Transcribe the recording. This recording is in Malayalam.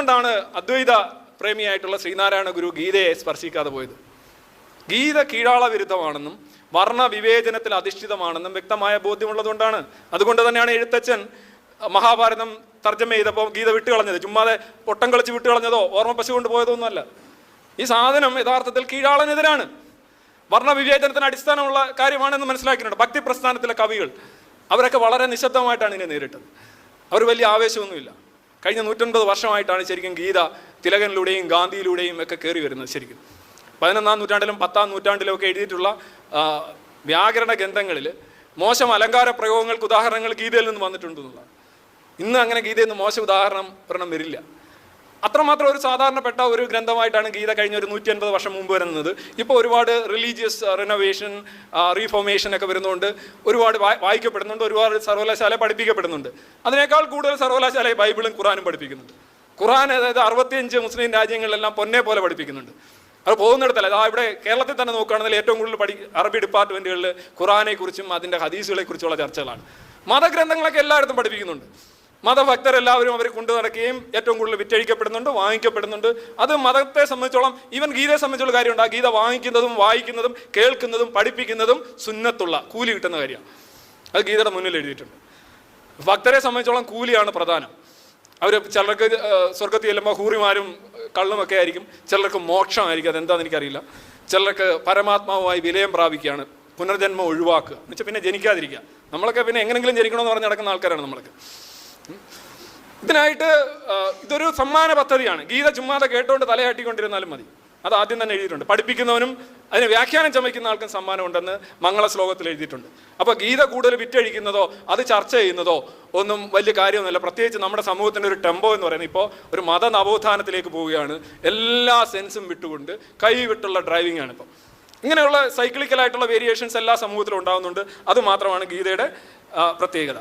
എന്തുകൊണ്ടാണ് അദ്വൈത പ്രേമിയായിട്ടുള്ള ശ്രീനാരായണ ഗുരു ഗീതയെ സ്പർശിക്കാതെ പോയത്. ഗീത കീഴാള വിരുദ്ധമാണെന്നും വർണ വിവേചനത്തിൽ അധിഷ്ഠിതമാണെന്നും വ്യക്തമായ ബോധ്യമുള്ളതുകൊണ്ടാണ്. അതുകൊണ്ട് തന്നെയാണ് എഴുത്തച്ഛൻ മഹാഭാരതം തർജമ ചെയ്തപ്പോൾ ഗീത വിട്ടുകളഞ്ഞത്. ചുമ്മാതെ പൊട്ടം കളിച്ച് വിട്ടുകളഞ്ഞതോ ഓർമ്മ പശു കൊണ്ടുപോയതോ ഒന്നുമല്ല ഈ സാധനം യഥാർത്ഥത്തിൽ കീഴാളനെതിരാണ്. വർണ വിവേചനത്തിന് അടിസ്ഥാനമുള്ള കാര്യമാണെന്ന് മനസ്സിലാക്കിയിട്ടുണ്ട്. ഭക്തി പ്രസ്ഥാനത്തിലെ കവികൾ. അവരൊക്കെ വളരെ നിശബ്ദമായിട്ടാണ് ഇതിനെ നേരിട്ടത്. അവർ വലിയ ആവേശമൊന്നുമില്ല. കഴിഞ്ഞ നൂറ്റൻപത് വർഷമായിട്ടാണ് ശരിക്കും ഗീത തിലകനിലൂടെയും ഗാന്ധിയിലൂടെയും ഒക്കെ കയറി വരുന്നത് ശരിക്കും. പതിനൊന്നാം നൂറ്റാണ്ടിലും പത്താം നൂറ്റാണ്ടിലും ഒക്കെ എഴുതിയിട്ടുള്ള വ്യാകരണ ഗ്രന്ഥങ്ങളിൽ മോശം അലങ്കാര പ്രയോഗങ്ങൾക്ക് ഉദാഹരണങ്ങൾ ഗീതയിൽ നിന്ന് വന്നിട്ടുണ്ടെന്നുള്ളതാണ്. ഇന്ന് അങ്ങനെ ഗീതയിൽ നിന്ന് മോശം ഉദാഹരണം ഒരെണ്ണം വരില്ല. അത്രമാത്രം ഒരു സാധാരണപ്പെട്ട ഒരു ഗ്രന്ഥമായിട്ടാണ് ഗീത കഴിഞ്ഞ ഒരു നൂറ്റി അൻപത് വർഷം മുമ്പ് വരുന്നത്. ഇപ്പോൾ ഒരുപാട് റിലീജിയസ് റിനോവേഷൻ റീഫോർമേഷൻ ഒക്കെ വരുന്നുണ്ട്. ഒരുപാട് വായിക്കപ്പെടുന്നുണ്ട്. ഒരുപാട് സർവകലാശാല പഠിപ്പിക്കപ്പെടുന്നുണ്ട്. അതിനേക്കാൾ കൂടുതൽ സർവകലാശാല ബൈബിളും ഖുറാനും പഠിപ്പിക്കുന്നുണ്ട്. ഖുറാൻ അതായത് അറുപത്തിയഞ്ച് മുസ്ലിം രാജ്യങ്ങളിലെല്ലാം പൊന്നെ പോലെ പഠിപ്പിക്കുന്നുണ്ട്. അത് പോകുന്നിടത്തല്ല. അതാ ഇവിടെ കേരളത്തിൽ തന്നെ നോക്കുകയാണെങ്കിൽ ഏറ്റവും കൂടുതൽ പഠി അറബി ഡിപ്പാർട്ട്മെന്റുകളിൽ ഖുറാനെ കുറിച്ചും അതിന്റെ ഹദീസുകളെ കുറിച്ചുള്ള ചർച്ചകളാണ്. മതഗ്രന്ഥങ്ങളൊക്കെ എല്ലായിടത്തും പഠിപ്പിക്കുന്നുണ്ട്. മതഭക്തരെല്ലാവരും അവർ കൊണ്ടു നടക്കുകയും ഏറ്റവും കൂടുതൽ വിറ്റഴിക്കപ്പെടുന്നുണ്ട് വാങ്ങിക്കപ്പെടുന്നുണ്ട്. അത് മതത്തെ സംബന്ധിച്ചോളം ഈവൻ ഗീതയെ സംബന്ധിച്ചുള്ള കാര്യമുണ്ട്. ആ ഗീത വാങ്ങിക്കുന്നതും വായിക്കുന്നതും കേൾക്കുന്നതും പഠിപ്പിക്കുന്നതും സുന്നത്തുള്ള കൂലി കിട്ടുന്ന കാര്യമാണ്. അത് ഗീതയുടെ മുന്നിൽ എഴുതിയിട്ടുണ്ട്. ഭക്തരെ സംബന്ധിച്ചോളം കൂലിയാണ് പ്രധാനം. അവർ ചിലർക്ക് സ്വർഗത്തിൽ ചെല്ലുമ്പോൾ ഹൂറിമാരും കള്ളുമൊക്കെ ആയിരിക്കും. ചിലർക്ക് മോക്ഷമായിരിക്കും. അതെന്താണെന്ന് എനിക്കറിയില്ല. ചിലർക്ക് പരമാത്മാവുമായി വിലയം പ്രാപിക്കുകയാണ്. പുനർജന്മം ഒഴിവാക്കുക. എന്ന് വെച്ചാൽ പിന്നെ ജനിക്കാതിരിക്കുക. നമ്മളൊക്കെ പിന്നെ എങ്ങനെങ്കിലും ജനിക്കണമെന്ന് പറഞ്ഞ് നടക്കുന്ന ആൾക്കാരാണ് നമ്മളൊക്കെ. ഇതിനായിട്ട് ഇതൊരു സമ്മാന പദ്ധതിയാണ്. ഗീത ചുമ്മാതെ കേട്ടുകൊണ്ട് തലയാട്ടിക്കൊണ്ടിരുന്നാലും മതി. അത് ആദ്യം തന്നെ എഴുതിയിട്ടുണ്ട്. പഠിപ്പിക്കുന്നവനും അതിന് വ്യാഖ്യാനം ചമയ്ക്കുന്ന ആൾക്കും സമ്മാനമുണ്ടെന്ന് മംഗള ശ്ലോകത്തിൽ എഴുതിയിട്ടുണ്ട്. അപ്പോൾ ഗീത കൂടുതൽ വിറ്റഴിക്കുന്നതോ അത് ചർച്ച ചെയ്യുന്നതോ ഒന്നും വലിയ കാര്യമൊന്നുമില്ല. പ്രത്യേകിച്ച് നമ്മുടെ സമൂഹത്തിന്റെ ഒരു ടെമ്പോ എന്ന് പറയുന്നത് ഇപ്പോൾ ഒരു മത നവോത്ഥാനത്തിലേക്ക് പോവുകയാണ്. എല്ലാ സെൻസും വിട്ടുകൊണ്ട് കൈ വിട്ടുള്ള ഡ്രൈവിംഗ് ആണ് ഇപ്പോൾ ഇങ്ങനെയുള്ള സൈക്ലിക്കലായിട്ടുള്ള വേരിയേഷൻസ് എല്ലാ സമൂഹത്തിലും ഉണ്ടാകുന്നുണ്ട് അതുമാത്രമാണ് ഗീതയുടെ പ്രത്യേകത.